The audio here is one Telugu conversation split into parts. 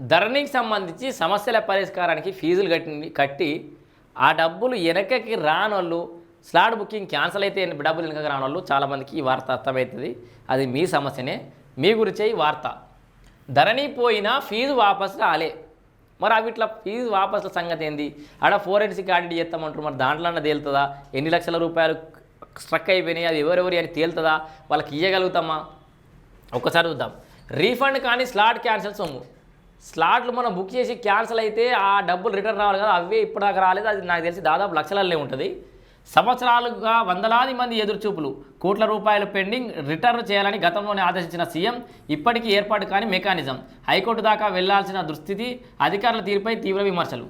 ధరణికి సంబంధించి సమస్యల పరిష్కారానికి ఫీజులు కట్టి కట్టి ఆ డబ్బులు వెనకకి రానోళ్ళు స్లాట్ బుకింగ్ క్యాన్సిల్ అయితే డబ్బులు వెనకకి రానోళ్ళు చాలామందికి ఈ వార్త అర్థమవుతుంది. అది మీ సమస్యనే. మీ గురించే ఈ వార్త. ధరణి పోయినా ఫీజు వాపసు రాలే. మరి అవిట్లా ఫీజు వాపసుల సంగతి ఏంది? ఆడ ఫోరెన్సిక్ ఆడిట్ చేస్తామంటారు మరి దాంట్లో తేలుతుందా? ఎన్ని లక్షల రూపాయలు స్ట్రక్ అయిపోయినాయి అది ఎవరెవరి అని తేలుతుందా? వాళ్ళకి ఇవ్వగలుగుతామా ఒక్కసారి చూద్దాం. రీఫండ్ కానీ స్లాట్ క్యాన్సిల్ సొమ్ము. స్లాట్లు మనం బుక్ చేసి క్యాన్సిల్ అయితే ఆ డబ్బులు రిటర్న్ రావాలి కదా అవే ఇప్పటిదాకా రాలేదు. అది నాకు తెలిసి దాదాపు లక్షలల్లే ఉంటుంది. సంవత్సరాలుగా వందలాది మంది ఎదురుచూపులు కోట్ల రూపాయలు పెండింగ్ రిటర్న్ చేయాలని గతంలోనే ఆదేశించిన సీఎం ఇప్పటికీ ఏర్పాటు కాని మెకానిజం. హైకోర్టు దాకా వెళ్ళాల్సిన దుస్థితి అధికారుల తీరుపై తీవ్ర విమర్శలు.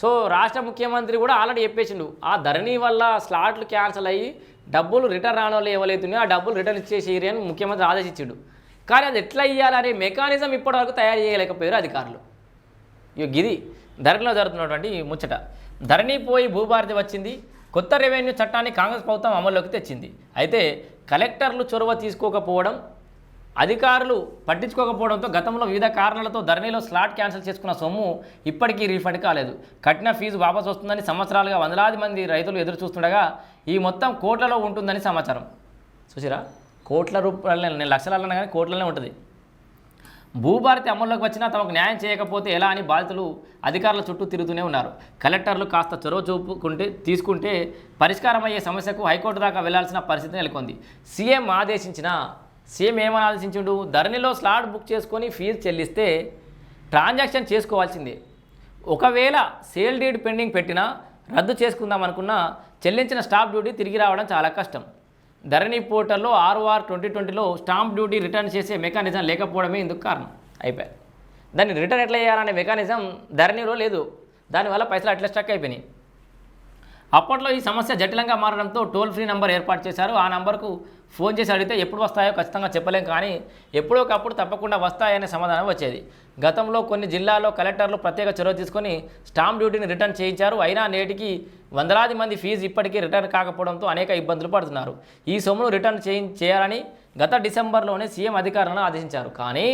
సో రాష్ట్ర ముఖ్యమంత్రి కూడా ఆల్రెడీ చెప్పేసిండు ఆ ధరణి వల్ల స్లాట్లు క్యాన్సిల్ అయ్యి డబ్బులు రిటర్న్ రాని వాళ్ళు ఎవరైతున్నాయో ఆ డబ్బులు రిటర్న్ ఇచ్చేసేయరు అని ముఖ్యమంత్రి ఆదేశించాడు. కానీ అది ఎట్లా ఇవ్వాలనే మెకానిజం ఇప్పటివరకు తయారు చేయలేకపోయారు అధికారులు. ఇక గిది ధరణిలో జరుగుతున్నటువంటి ముచ్చట. ధరణి పోయి భూభారతి వచ్చింది కొత్త రెవెన్యూ చట్టాన్ని కాంగ్రెస్ ప్రభుత్వం అమల్లోకి తెచ్చింది. అయితే కలెక్టర్లు చొరవ తీసుకోకపోవడం అధికారులు పట్టించుకోకపోవడంతో గతంలో వివిధ కారణాలతో ధరణిలో స్లాట్ క్యాన్సిల్ చేసుకున్న సొమ్ము ఇప్పటికీ రీఫండ్ కాలేదు. కట్టిన ఫీజు వాపసు వస్తుందని సంవత్సరాలుగా వందలాది మంది రైతులు ఎదురు చూస్తుండగా ఈ మొత్తం కోట్లలో ఉంటుందని సమాచారం. చూసిరా? కోట్ల రూపాయలనే నేను లక్షలలో కానీ కోట్లనే ఉంటుంది. భూభారతి అమల్లోకి వచ్చినా తమకు న్యాయం చేయకపోతే ఎలా అని బాధితులు అధికారుల చుట్టూ తిరుగుతూనే ఉన్నారు. కలెక్టర్లు కాస్త చొరవ చూపుకుంటే తీసుకుంటే పరిష్కారం అయ్యే సమస్యకు హైకోర్టు దాకా వెళ్ళాల్సిన పరిస్థితి నెలకొంది. సీఎం ఆదేశించిన సీఎం ఏమని ఆదేశించుండు? ధరణిలో స్లాట్ బుక్ చేసుకొని ఫీజు చెల్లిస్తే ట్రాన్సాక్షన్ చేసుకోవాల్సిందే. ఒకవేళ సేల్ డీడ్ పెండింగ్ పెట్టినా రద్దు చేసుకుందాం అనుకున్నా చెల్లించిన స్టాప్ డ్యూటీ తిరిగి రావడం చాలా కష్టం. ధరణి పోర్టల్లో ఆర్ఓఆర్ ట్వంటీ ట్వంటీలో స్టాంప్ డ్యూటీ రిటర్న్ చేసే మెకానిజం లేకపోవడమే ఇందుకు కారణం. అయిపోయి దాన్ని రిటర్న్ ఎట్లా చేయాలనే మెకానిజం ధరణిలో లేదు. దానివల్ల పైసలు అట్లా స్టక్ అయిపోయినాయి. అప్పట్లో ఈ సమస్య జటిలంగా మారడంతో టోల్ ఫ్రీ నంబర్ ఏర్పాటు చేశారు. ఆ నంబర్కు ఫోన్ చేసి అడిగితే ఎప్పుడు వస్తాయో ఖచ్చితంగా చెప్పలేం కానీ ఎప్పుడోకప్పుడు తప్పకుండా వస్తాయనే సమాధానం వచ్చేది. గతంలో కొన్ని జిల్లాల్లో కలెక్టర్లు ప్రత్యేక చొరవ తీసుకొని స్టాంప్ డ్యూటీని రిటర్న్ చేయించారు. అయినా నేటికి వందలాది మంది ఫీజు ఇప్పటికీ రిటర్న్ కాకపోవడంతో అనేక ఇబ్బందులు పడుతున్నారు. ఈ సొమ్మును రిటర్న్ చేయి చేయాలని గత డిసెంబర్లోనే సీఎం అధికారులను ఆదేశించారు. కానీ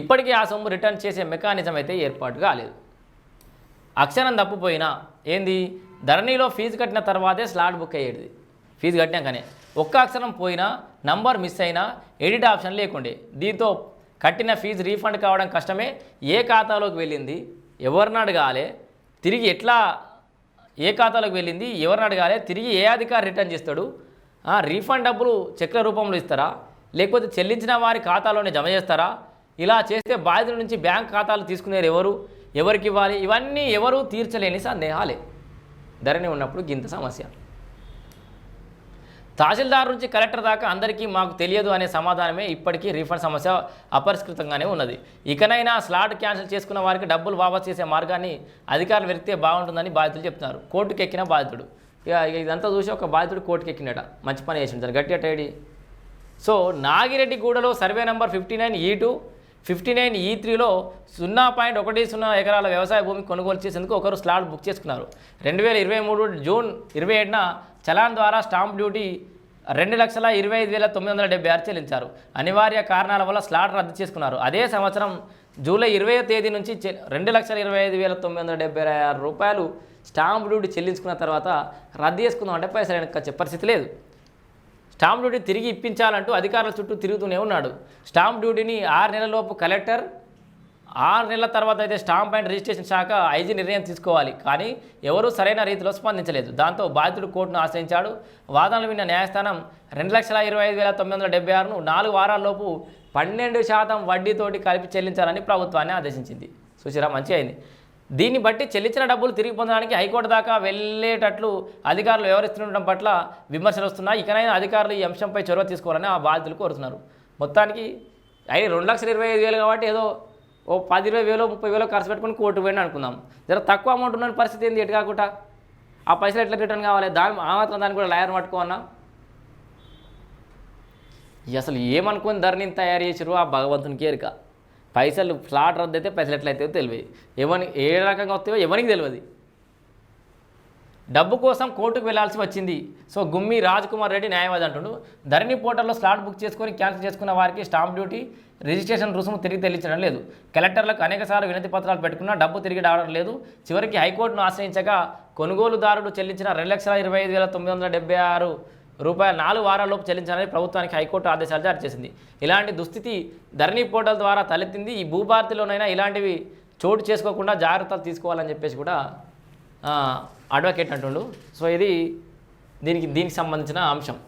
ఇప్పటికీ ఆ సొమ్ము రిటర్న్ చేసే మెకానిజం అయితే ఏర్పాటు కాలేదు. అక్షరం తప్పిపోయినా ఏంది? ధరణిలో ఫీజు కట్టిన తర్వాతే స్లాట్ బుక్ అయ్యేది. ఫీజు కట్టినాకనే. ఒక్క అక్షరం పోయినా నంబర్ మిస్ అయినా ఎడిట్ ఆప్షన్ లేకుండే. దీంతో కట్టిన ఫీజు రీఫండ్ కావడం కష్టమే. ఏ ఖాతాలోకి వెళ్ళింది? ఎవరిని అడగాలి? తిరిగి ఎట్లా ఏ ఖాతాలోకి వెళ్ళింది? ఎవరిని అడగాలి? తిరిగి ఏ అధికారి రిటర్న్ చేస్తాడు? రీఫండ్ డబ్బులు చెక్ల రూపంలో ఇస్తారా? లేకపోతే చెల్లించిన వారి ఖాతాలోనే జమ చేస్తారా? ఇలా చేస్తే బాధితుల నుంచి బ్యాంక్ ఖాతాలు తీసుకునేరు ఎవరు? ఎవరికి ఇవ్వాలి? ఇవన్నీ ఎవరు తీర్చలేని సందేహాలే. ధరణి ఉన్నప్పుడు గింత సమస్య. తహసీల్దార్ నుంచి కలెక్టర్ దాకా అందరికీ మాకు తెలియదు అనే సమాధానమే ఇప్పటికీ రీఫండ్ సమస్య అపరిష్కృతంగానే ఉన్నది. ఇకనైనా స్లాట్ క్యాన్సిల్ చేసుకున్న వారికి డబ్బులు వాపస్ చేసే మార్గాన్ని అధికారులు వెతికితే బాగుంటుందని బాధితులు చెప్తున్నారు. కోర్టుకు ఎక్కిన బాధితుడు. ఇక ఇదంతా చూసి ఒక బాధితుడు కోర్టుకు ఎక్కినట మంచి పని చేసిండు ఉంటారు గట్టిగా టైడి. So నాగిరెడ్డిగూడలో survey number fifty nine E two fifty nine E త్రీలో సున్నా పాయింట్ ఒకటి సున్నా ఎకరాల వ్యవసాయ భూమి కొనుగోలు చేసేందుకు ఒకరు స్లాట్ బుక్ చేసుకున్నారు. రెండు వేల ఇరవై మూడు జూన్ ఇరవై ఏడున చలాన్ ద్వారా స్టాంప్ డ్యూటీ రెండు లక్షల ఇరవై ఐదు వేల తొమ్మిది వందల డెబ్బై ఆరు చెల్లించారు. అనివార్య కారణాల వల్ల స్లాట్ రద్దు చేసుకున్నారు. అదే సంవత్సరం జూలై ఇరవై తేదీ నుంచి చె- రెండు లక్షల ఇరవై ఐదు వేల తొమ్మిది వందల డెబ్బై ఆరు రూపాయలు స్టాంప్ డ్యూటీ చెల్లించుకున్న తర్వాత రద్దు చేసుకుందాం అంటే పైసలు వెనక పరిస్థితి లేదు. స్టాంప్ డ్యూటీ తిరిగి ఇప్పించాలంటూ అధికారుల చుట్టూ తిరుగుతూనే ఉన్నాడు. స్టాంప్ డ్యూటీని ఆరు నెలలలోపు కలెక్టర్ ఆరు నెలల తర్వాత అయితే స్టాంప్ అండ్ రిజిస్ట్రేషన్ శాఖ ఐజీ నిర్ణయం తీసుకోవాలి. కానీ ఎవరూ సరైన రీతిలో స్పందించలేదు. దాంతో బాధితుడు కోర్టును ఆశ్రయించాడు. వాదనలు విన్న న్యాయస్థానం రెండు లక్షల ఇరవై ఐదు వేల తొమ్మిది వందల డెబ్బై ఆరును నాలుగు వారాల్లోపు పన్నెండు శాతం వడ్డీతోటి కలిపి చెల్లించాలని ప్రభుత్వాన్ని ఆదేశించింది. సుశీరా మంచి అయింది దీన్ని బట్టి చెల్లించిన డబ్బులు తిరిగి పొందడానికి హైకోర్టు దాకా వెళ్ళేటట్లు అధికారులు వ్యవహరిస్తుండడం పట్ల విమర్శలు వస్తున్నాయి. ఇకనైనా అధికారులు ఈ అంశంపై చొరవ తీసుకోవాలని ఆ బాధితులు కోరుతున్నారు. మొత్తానికి అయితే రెండు లక్షల ఇరవై ఐదు వేలు కాబట్టి ఏదో ఓ పది ఇరవై వేలు ముప్పై వేలు ఖర్చు పెట్టుకుని కోర్టు పోయిన అనుకుందాం. జర తక్కువ అమౌంట్ ఉన్న పరిస్థితి ఏంది ఎటు కాకుండా? ఆ పైసలు ఎట్లా రిటర్న్ కావాలి? దాని ఆ మాత్రం దాన్ని కూడా లాయర్ పట్టుకోవన్నా అసలు ఏమనుకుని ధరని తయారు చేసిరు ఆ భగవంతునికి ఎరుక పైసలు ఫ్లాట్ రద్దు అయితే పైసలు ఎట్లయితే తెలియదు. ఎవరి ఏ రకంగా వస్తాయో ఎవరికి తెలియదు. డబ్బు కోసం కోర్టుకు వెళ్ళాల్సి వచ్చింది. సో గుమ్మి రాజ్ కుమార్ రెడ్డి న్యాయవాది అంటుడు ధరణి పోర్టల్లో స్లాట్ బుక్ చేసుకొని క్యాన్సిల్ చేసుకున్న వారికి స్టాంప్ డ్యూటీ రిజిస్ట్రేషన్ రుసుము తిరిగి చెల్లించడం లేదు. కలెక్టర్లకు అనేకసార్లు వినతి పత్రాలు పెట్టుకున్నా డబ్బు తిరిగి రావడం లేదు. చివరికి హైకోర్టును ఆశ్రయించగా కొనుగోలుదారుడు చెల్లించిన రెండు లక్షల ఇరవై ఐదు వేల తొమ్మిది వందల డెబ్బై ఆరు రూపాయలు నాలుగు వారాల్లోపు చెల్లించాలని ప్రభుత్వానికి హైకోర్టు ఆదేశాలు జారీ చేసింది. ఇలాంటి దుస్థితి ధరణి పోర్టల్ ద్వారా తలెత్తింది. ఈ భూభారతిలోనైనా ఇలాంటివి చోటు చేసుకోకుండా జాగ్రత్తలు తీసుకోవాలని చెప్పేసి కూడా అడ్వకేట్ అంటుండు. సో ఇది దీనికి దీనికి సంబంధించిన అంశం.